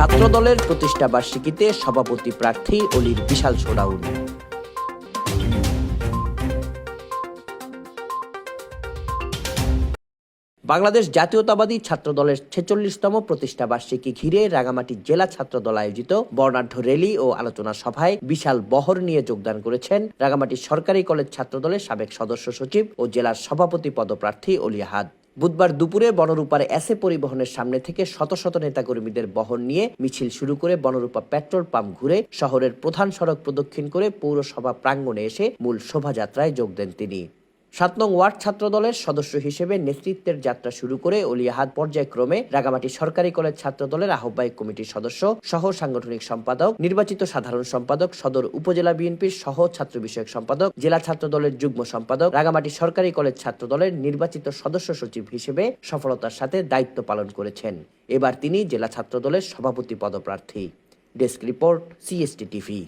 ছাত্র দলের প্রতিষ্ঠা বার্ষিকীতে সভাপতি প্রার্থী অলির বিশাল শোডাউন। বাংলাদেশ জাতীয়তাবাদী ছাত্র দলের ছেচল্লিশতম প্রতিষ্ঠা বার্ষিকী ঘিরে রাঙামাটি জেলা ছাত্র দল আয়োজিত বর্ণাঢ্য র্যালি ও আলোচনা সভায় বিশাল বহর নিয়ে যোগদান করেছেন রাঙামাটি সরকারি কলেজ ছাত্র দলের সাবেক সদস্য সচিব ও জেলার সভাপতি পদপ্রার্থী অলিয়াহাদ বুধবার দুপুরে বনরূপার এসে পরিবহনের সামনে থেকে শত শত নেতাকর্মীদের বহন নিয়ে মিছিল শুরু করে বনরূপা পেট্রোল পাম্প ঘুরে শহরের প্রধান সড়ক প্রদক্ষিণ করে পৌরসভা প্রাঙ্গণে এসে মূল শোভাযাত্রায় যোগ দেন তিনি। সাত নং ওয়ার্ড ছাত্র দলের সদস্য হিসেবে নেতৃত্বের যাত্রা শুরু করে অলিয়াহাদ পর্যায়ক্রমে রাগামাটি সরকারি কলেজ ছাত্র দলের আহ্বায়ক কমিটির সদস্য সহ সাংগঠনিক সম্পাদক, নির্বাচিত সাধারণ সম্পাদক, সদর উপজেলা বিএনপির সহ ছাত্র বিষয়ক সম্পাদক, জেলা ছাত্র দলের যুগ্ম সম্পাদক রাগামাটি সরকারি কলেজ ছাত্র দলের নির্বাচিত সদস্য সচিব হিসেবে সফলতার সাথে দায়িত্ব পালন করেছেন। এবার তিনি জেলা ছাত্র দলের সভাপতি পদপ্রার্থী। Desk report, CST TV.